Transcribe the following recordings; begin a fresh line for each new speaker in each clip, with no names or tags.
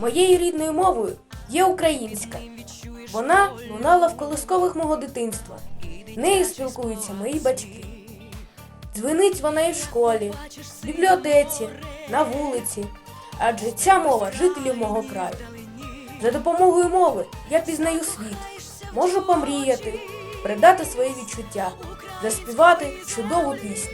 Моєю рідною мовою є українська. Вона лунала в колискових мого дитинства. Нею спілкуються мої батьки. Дзвенить вона і в школі, в бібліотеці, на вулиці, адже ця мова жителів мого краю. За допомогою мови я пізнаю світ, можу помріяти, передати свої відчуття, заспівати чудову пісню.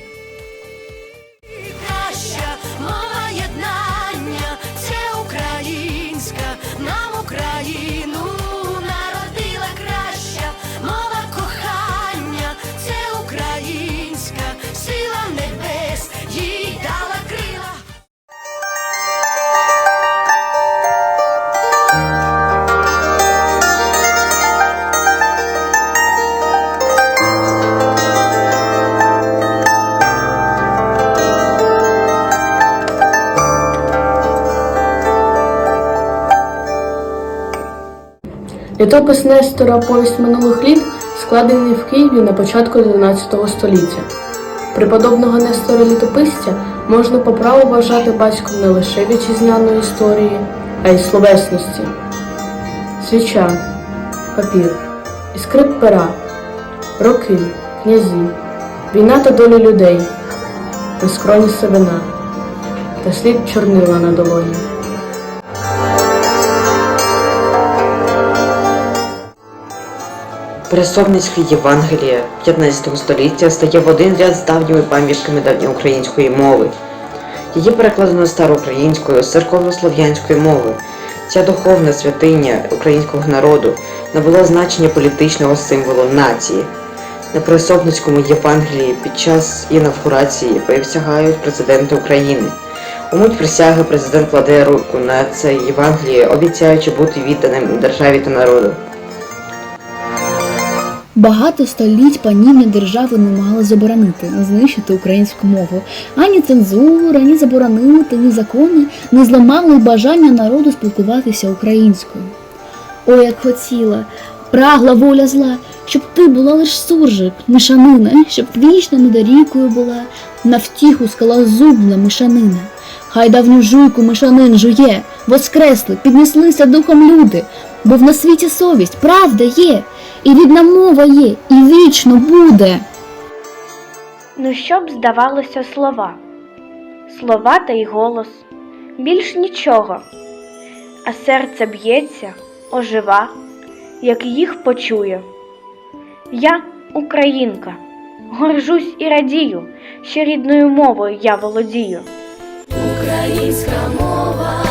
Літопис Нестора Повість минулих літ складений в Києві на початку 11 століття. Преподобного Нестора Літописця можна по праву вважати батьком не лише вітчизняної історії, а й словесності. Свіча, папір, іскрип пера, роки, князі, війна та долі людей, на скроні сивина та слід чорнила на долоні.
Пересовницьке Євангеліє 15 століття стає в один ряд з давніми пам'ятками давньоукраїнської мови. Її перекладено староукраїнською з церковнослов'янської мови. Ця духовна святиня українського народу набула значення політичного символу нації. На Пересовницькому Євангелії під час інавгурації присягають президенти України. У мить присяги президент кладе руку на це Євангеліє, обіцяючи бути відданим державі та народу.
Багато століть панівні держави не могли заборонити, знищити українську мову. Ані цензура, ні заборонити, ні закони не зламали бажання народу спілкуватися українською. О, як хотіла, прагла воля зла, щоб ти була лиш суржик, мишанина, щоб вічно недорікою була, на втіху скалозубна мишанина. Хай давню жуйку мишанин жує, воскресли, піднеслися духом люди, бо в на світі совість, правда є, і рідна мова є, і вічно буде.
Ну, що б здавалося слова, слова та й голос, більш нічого, а серце б'ється, ожива, як їх почую. Я українка, горжусь і радію, що рідною мовою я володію.
Українська мова,